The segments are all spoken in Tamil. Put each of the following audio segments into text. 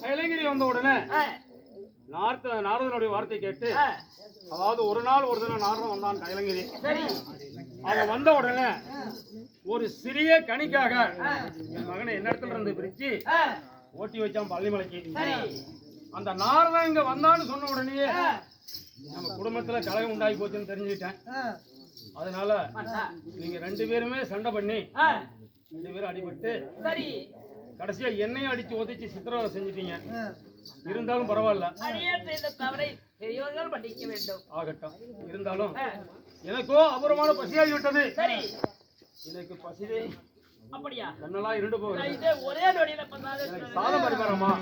கைலங்கிரி வந்த உடனே நார்த்த நாரதனுடைய வார்த்தை கேட்டு அதாவது ஒரு நாள் ஒரு தினம் நாரதன் வந்தான் கைலங்கிரி அவன் வந்த உடனே ஒரு சிறிய கனிக்காக என் மகனை என்ன இடத்துல இருந்து பிரிச்சு ஓட்டி வச்சான் பள்ளிமலைக்கு அந்த நாரதன் இங்க வந்தான்னு சொன்ன உடனே நம்ம குடும்பத்துல கலகம் உண்டாகி போச்சுன்னு தெரிஞ்சுக்கிட்டேன். அதனால. நீங்க ரெண்டு பேருமே சண்டை பண்ணி ரெண்டு பேரும் அடிபட்டு கடைசியா எண்ணெயும் அடிச்சு ஒதிச்சு சித்திரவதை செஞ்சிட்டீங்க. இருந்தாலும் பரவாயில்ல. அடியே செய்த தவறை பெரியவர்கள் படிக்க வேண்டும். ஆகட்டும். இருந்தாலும் எனக்கோ அபூர்வமான பசியாகி விட்டது. சரி. எனக்கு பசிவே அப்படியா? கண்ணெல்லாம் இருண்டு போகுது இதே ஒரே நொடியில சாதம் பரிமாறமா?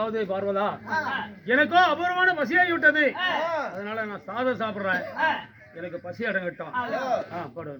அதாவது பார்வதா? எனக்கோ அபூர்வமான பசியாகி விட்டது. அதனால நான் சாதம் சாப்பிடுறேன். எனக்கு பசி அடங்கட்டும். ஆ. போடு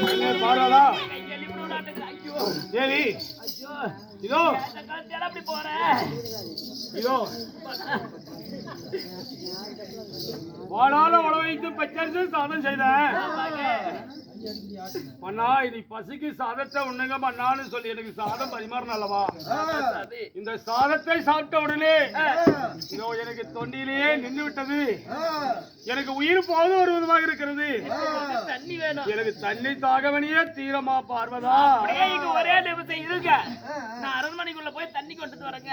கண்ணே பார்வதா தேவி இதோ இதோ வாழால உழ பச்சரிசி சாதம் செய்த. மண்ணா இது பசிக்கு சாதத்தை உண்ணுங்க மண்ணான்னு சொல்லி எனக்கு சாதம் பரிமாறணும் அல்லவா இந்த சாதத்தை சாப்பிட்ட உடனே இதோ எனக்கு தொண்டியிலேயே நின்று விட்டது. எனக்கு உயிர் போது ஒரு விதமாக இருக்கிறது. தண்ணி வேணும். எனக்கு தண்ணி தாகவனியே தீரமா பார்வதா? ஒரே நிமிஷம் இருங்க. நான் அரண்மனைக்குள்ள போய் தண்ணி கொண்டு வரேங்க.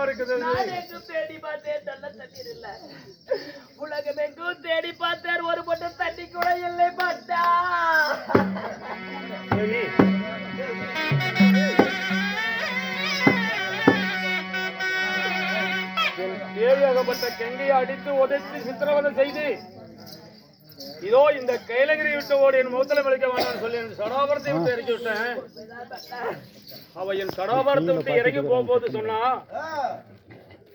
விதமா இருக்குது தேடி பார்த்தேன் நல்ல தண்ணீர் இல்ல. உலகம் எங்கும் தேடி பார்த்தேன் ஒரு பொட்டும் தண்ணி கூட இல்லை என் தேவியாகப்பட்ட கெங்கையை அடித்து உதைத்து சித்திரவதை செய்து இதோ இந்த கைலகிரி விட்டு ஓடி என் முகத்தில் விளைக்க வேண்டாம்னு சொல்லி என் சடாபரத்தை விட்டு இறக்கி விட்டேன். அவ என் சடாபரத்தை விட்டு இறங்கி போகும்போது சொன்னா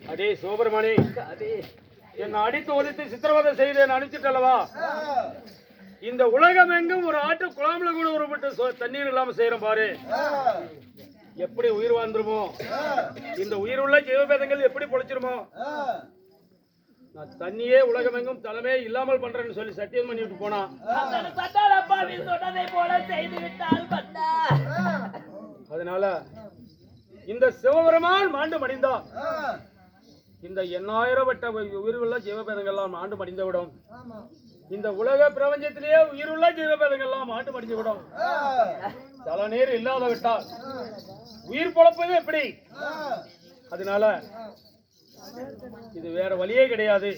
அடே சுப்பிரமணி என்னை அடித்து உதைத்து சித்திரவதை செய்து என்னை அனுப்பிச்சிட்டல்லவா? இந்த உலகம் எங்கும் ஒரு ஆட்டு குழாம்ல கூட ஒரு சொ- தண்ணீர் இல்லாம செய்யறோம் பாரு. எப்படி உயிர் வாழ்ந்துருமோ? இந்த உயிர் உள்ள ஜீவபேதங்கள் எப்படி பொழைச்சிருமோ? நான் தண்ணியே உலகம் எங்கும் தலைமே இல்லாமல் பண்றேன்னு சொல்லி சத்தியம் பண்ணிட்டு போனா. அந்த பட்டாள் அப்பாவி சொன்னதை போல செய்து விட்டால் பட்டா அதனால இந்த சிவபெருமான் மாண்டு மடிந்தான் இந்த எண்ணாயிரம் வட்ட உயிருள்ள ஜீவபேதங்கள்லாம் ஆண்டு மடிந்து விடும் இந்த உலக பிரபஞ்சத்திலேயே உயிருள்ள ஜீவபேதங்கள்லாம் ஆண்டு மடிந்து விடும் தல நீர் இல்லாத விட்டால் உயிர் பொழப்பது எப்படி? அதனால இது வேற வழியே கிடையாது.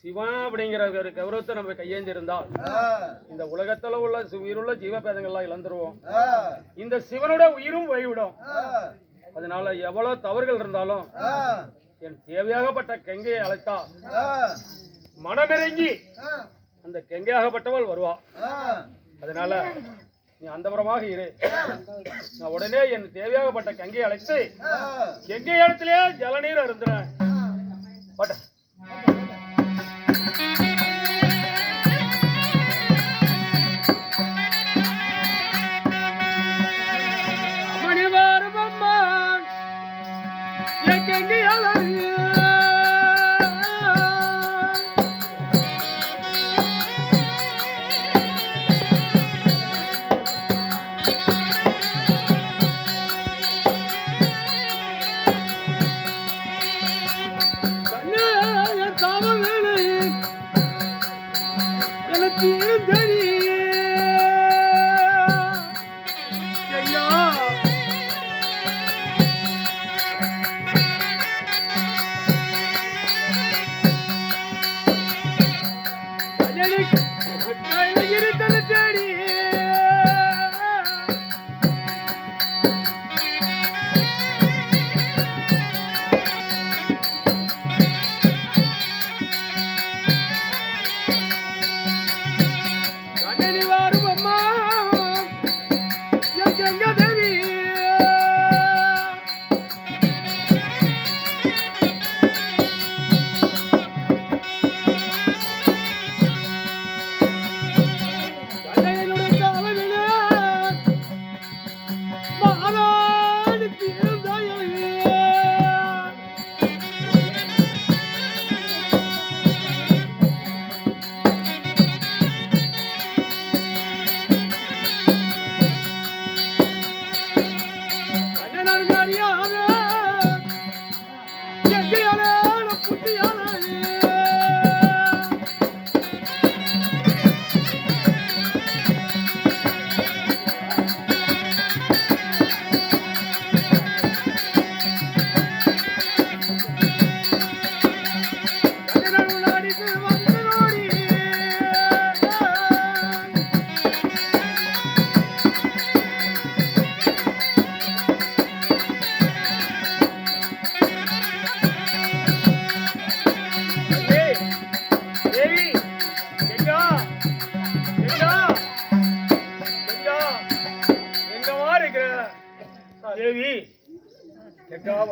சிவன் அப்படிங்கிற ஒரு கௌரவத்தை நம்ம கையேந்திருந்தால் இந்த உலகத்துல உள்ள உயிருள்ள ஜீவபேதங்கள்லாம் இழந்துருவோம். இந்த சிவனோட உயிரும் போய்விடும். அதனால எவ்வளவு தவறுகள் இருந்தாலும் என் தேவையாகப்பட்ட கெங்கையை அழைத்தா மனமிறங்கி அந்த கெங்கையாகப்பட்டவள் வருவா. அதனால நீ அந்தபுரமாக இரு. நான் உடனே என் தேவையாகப்பட்ட கங்கையை அழைத்து கெங்கை இடத்திலே ஜலநீர் அருந்துறேன் பட்ட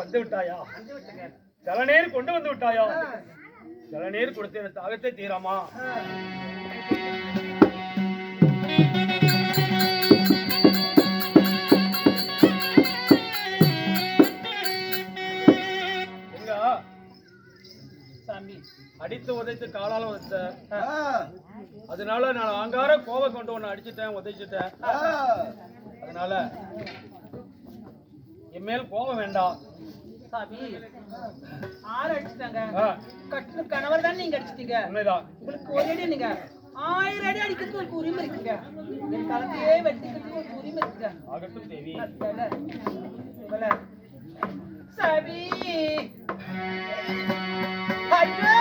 வந்து விட்டாயா ஜலநீர் கொண்டு வந்து விட்டாயா ஜலநீர் கொடுத்து தாகத்தை தீராமா? அடித்து உதைத்து காலால உதைத்த. அதனால நான் ஆங்கார கோவம் கொண்டு ஒன்னு அடிச்சிட்டேன் உதைச்சிட்டேன். அதனால என் மேல் கோபம் வேண்டாம். சாமி. ஆறு அடிச்சிட்டாங்க. கட்டின கணவர் தான் நீங்க அடிச்சிட்டீங்க? உங்களுக்கு ஒரு அடி நீங்க ஆயிரம் அடி அடிக்கிறதுக்கு ஒரு உரிமை இருக்குங்க. என் தளத்தையே வெட்டிக்கிறதுக்கு ஒரு உரிமை இருக்குங்க. சாமி ஐயோ,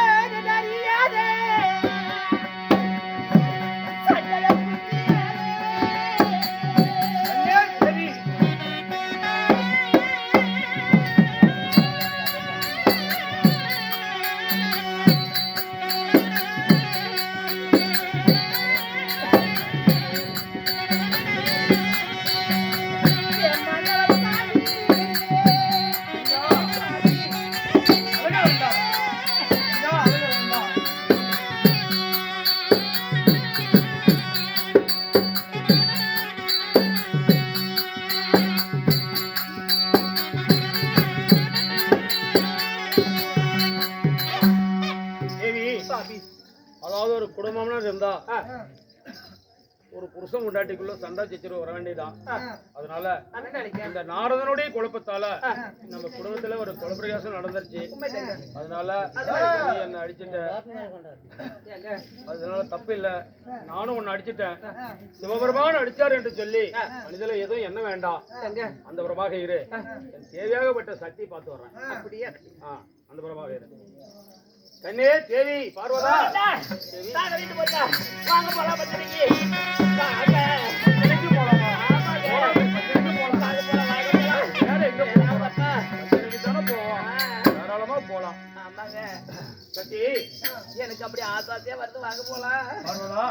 குடும்பம்னு இருந்தா ஒரு புருஷன் முண்டாட்டிக்குள்ள சண்டை சச்சரவு வர வேண்டியதான் அதனால. இந்த நாரதனுடைய குழப்பத்தால நம்ம குடும்பத்துல ஒரு குலப்பிரகாசம் நடந்துருச்சு. அதனால நீ என்ன அடிச்சிட்ட. ஏங்க, அதனால தப்பு இல்ல. நானும் உன்னை அடிச்சிட்டேன். சிவபெருமான் அடிச்சார் என்று சொல்லி மனிதல எதுவும் என்ன வேண்டாம். அந்த புறமாக இரு. தேவையாகப்பட்ட சக்தி பார்த்து வர்றேன். அப்படியே? ஆ, அந்த புறமாக இரு. கண்ணே தேவி பார்வதா. வாங்க போலாம் ஆமாங்க. சக்தி. எனக்கு அப்படி ஆசாசியா வருது. வாங்க போலாம். பார்வதா.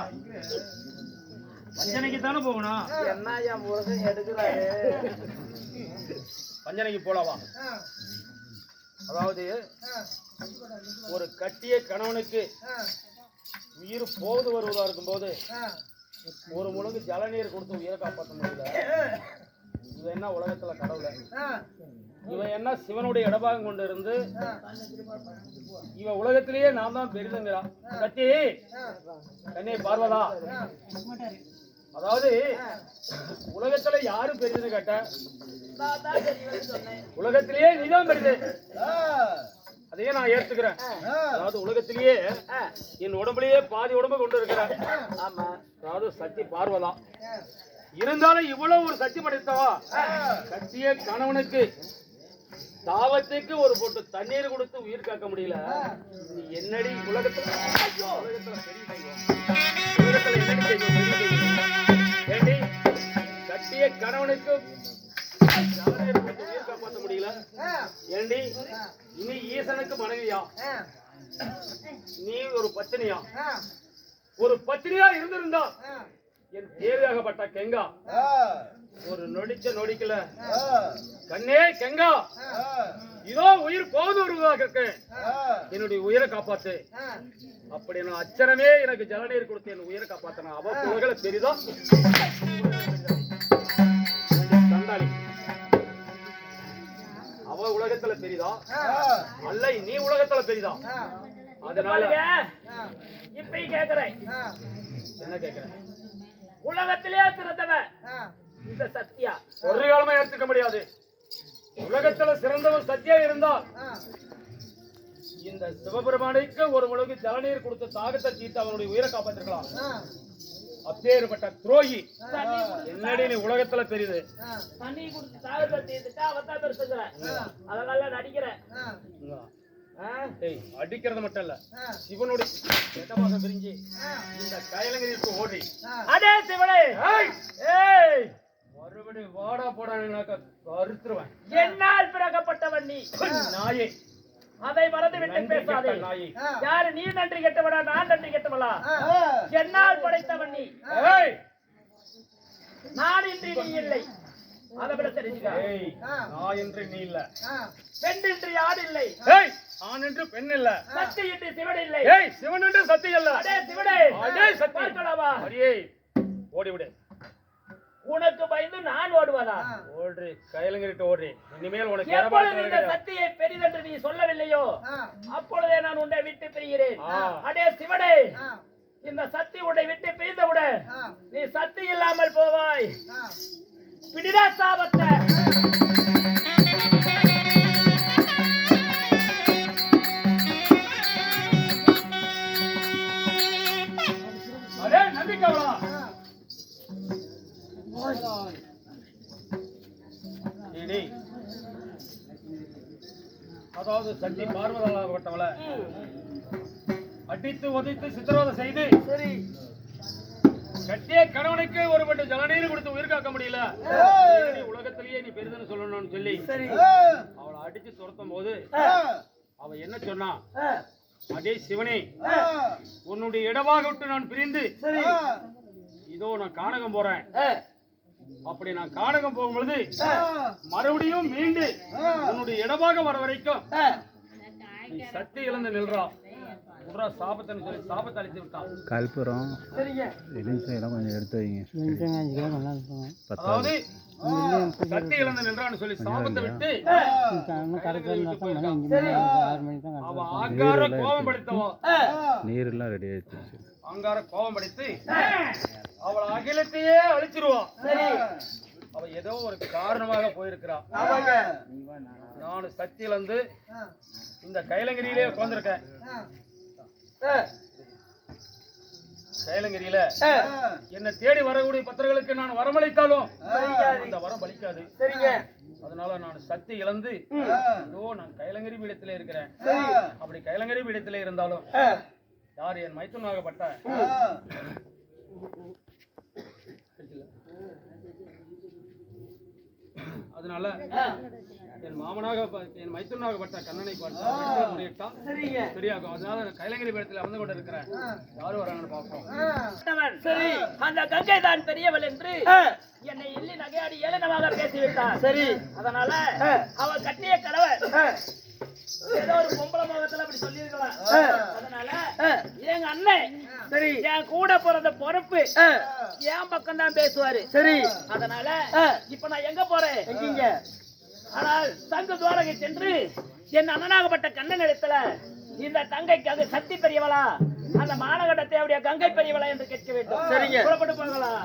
பஞ்சனைக்கு தானே போகணும்? என்ன என் முருகன் எடுக்கிறாரு. பஞ்சனைக்கு போலாவா அதாவது ஒரு கட்டிய கணவனுக்கு உயிர் போகுது வருவதா இருக்கும்போது ஒரு முழுங்கு ஜலநீர் கொடுத்து உயிரை காப்பாற்ற முடியல. இவன் என்ன உலகத்துல கடவுள? இவன் என்ன சிவனுடைய இடபாகம் கொண்டு இருந்து இவன் உலகத்திலேயே நான் தான் பெரிதுங்கிறான் கத்தி கண்ணே பார்வதா? அதாவது உலகத்துல யாரு பெரிதுன்னு கேட்ட உலகத்திலேயே நீதான் பெரிது. அதையே நான் ஏத்துக்கிறேன். அதாவது உலகத்திலேயே என் உடம்புலயே பாதி உடம்பு கொண்டு இருக்கிறேன் ஆமா. அதாவது சக்தி பார்வதா. இருந்தாலும் இவ்வளவு ஒரு சக்தி படைத்தவா? கட்டிய கணவனுக்கு தாவத்துக்கு ஒரு பொட்டு தண்ணீர் கொடுத்து உயிர் காக்க முடியல. என்னடி உலகத்துல என்னடி கட்டிய கணவனுக்கு ஏண்டி? இனி ஈசனுக்கு மனைவியா? நீ ஒரு பத்தினியா? ஒரு பத்தினியா இருந்திருந்தா என் தேவையாகப்பட்ட கெங்கா ஒரு நொடிச்ச நொடிக்கல கண்ணே கெங்கா இதோ உயிர் போது வருவதாக இருக்கேன் என்னுடைய உயிரை காப்பாத்து. அப்படி நான் அச்சரமே எனக்கு ஜலநீர் கொடுத்து என் உயிரை காப்பாத்தினா. அவ உலகள பெரிதா? அவ உலகத்துல பெரிதா? அல்ல நீ உலகத்துல பெரிதா? அதனால இப்பயும் கேக்குறேன். என்ன கேக்குறேன்? உலகத்திலே சிறந்தவன். இந்த சத்யா. ஒரு காலமா ஏத்துக்க முடியாது. உலகத்துல சிறந்தவன் சத்தியா இருந்தால் இந்த சிவபெருமானுக்கு ஒரு முழுகு ஜலநீர் கொடுத்து தாகத்தை தீர்த்து அவனுடைய உயிரை காப்பாத்திருக்கலாம். அப்பேற்பட்ட துரோகி. என்னடி நீ உலகத்துல பெரியது? தண்ணி குடிச்சு தாகத்தை தீர்த்துட்டா அவன் தான் பெருசுங்கிறேன் அதனால நடிக்கிறேன் அடிக்கிறது மட்டும் இல்ல. சிவனுடைய இடமாக பிரிஞ்சு இந்த கயலங்கிரிக்கு ஓடி. அடே சிவனே. மறுபடியும் வாடா போடானாக்க கருத்துருவேன். என்னால் பிறக்கப்பட்டவன் நீ. நாயே. அதை மறந்து விட்டு நன்றி பேசாதே. யாரு நீ நன்றி கெட்டவனா நான் நன்றி கெட்டவளா? என்னால் படைத்தவன் நீ. நான் இன்றி நீ இல்லை. அதை விட தெரிஞ்சுக்க நான் என்று நீ இல்ல. பெண் என்று யார் இல்லை? ஏய் ஆண் என்று பெண் இல்ல. சக்தி என்று சிவன் இல்லை. ஏய் சிவன் என்று சக்தி இல்ல. அடே சிவனே. அடே சக்தி. பார்க்கலாமா அடியே ஓடி விடு உனக்கு பயந்து நான் ஓடுவதா? ஓடுறி கையிலங்கிட்டு ஓடுறி. இனிமேல் உனக்கு எப்பொழுது இந்த சக்தியை பெரிதென்று நீ சொல்லவில்லையோ? அப்பொழுதே நான் உன்னை விட்டு பிரிகிறேன். அடே சிவனே இந்த சக்தி உன்னை விட்டு பிரிந்தவுடன் நீ சக்தி இல்லாமல் போவாய். பிடிடா சாபத்தை. அதாவது சக்தி பார்வதாகப்பட்டவள அடித்து உதைத்து சித்திரவதை செய்து. சரி. கட்டிய கணவனுக்கு ஒரு பட்டு ஜலநீர் கொடுத்து உயிர் காக்க முடியல. நீ உலகத்திலேயே நீ பெரிதுன்னு சொல்லணும்னு சொல்லி சரி. அவளை அடிச்சு துரத்தும் போது அவ என்ன சொன்னா? அடே சிவனே உன்னுடைய இடமாக விட்டு நான் பிரிந்து இதோ நான் கானகம் போறேன். அப்படி நான் கானகம் போகும் பொழுது ஆ, மறுபடியும் மீண்டு உன்னுடைய இடமாக வர வரைக்கும். நீ சக்தி இழந்து நில்றா. உட்ரா சாபத்தன்னு சொல்லி சாபத்தை அழித்து விட்டான். கற்பூரம் சரிங்க. எலுமிச்சை எல்லாம் கொஞ்சம் எடுத்து வைங்க. அதாவது சக்தி இழந்து நின்றான்னு சொல்லி சாபத்தை விட்டு கையில விட்டு போயிருக்கான். அவ ஆங்கார கோபம் படைத்தவா ஆ, நீரெல்லாம் ரெடி ஆயிடுச்சு. ஆங்கார கோபம் படைத்து அவளை அகிலத்தையே அழிச்சிருவா சரி. அவ ஏதோ ஒரு காரணமாக போயிருக்கிறா. ஆமாங்க. நான் சக்தி இழந்து இந்த கைலங்கிரியிலே உட்கார்ந்திருக்கேன். ஆ, கைலங்கிரியில என்னை தேடி வரக்கூடிய பத்திரங்களுக்கு நான் வரமளித்தாலும். அந்த வரம் பலிக்காது சரிங்க. அதனால நான் சக்தி இழந்து இதோ நான் கைலங்கரி பீடத்திலே இருக்கிறேன். அப்படி கைலங்கரி பீடத்திலே இருந்தாலும் யார் என் மைத்துனாகப்பட்ட அதனால என் மாமனாக ப- என் மைத்துனாகப்பட்ட கண்ணனை பார்த்து முறையிட்டால் சரிங்க. சரியாகும். அதனால நான் கைலங்கரி பீடத்தில் அமர்ந்து கொண்டு இருக்கிறேன் யாரும் வராங்கன்னு பார்ப்போம். சரி. அந்த கங்கை தான் பெரியவள் என்று என்னை எள்ளி நகையாடி ஏளனமாக பேசிவிட்டார். சரி. அதனால அவ கட்டிய கணவன் ஏதோ ஒரு பொம்பளை முகத்துல அப்படி சொல்லியிருக்கலாம். அதனால எங்க அண்ணன் சரி. என் கூட பிறந்த பொறுப்பு என் பக்கம் தான் பேசுவாரு. சரி. அதனால இப்ப நான் எங்க போறேன்? ஆனால் தங்க துவாரகை சென்று என் அண்ணனாகப்பட்ட கண்ணன் இடத்துல இந்த தங்கைக்கு அங்கு சக்தி பெரியவளா அந்த மாநகரத்தை அவருடைய கங்கை பெரியவளா என்று கேட்க வேண்டும். சரிங்க. புறப்பட்டு போகலாம்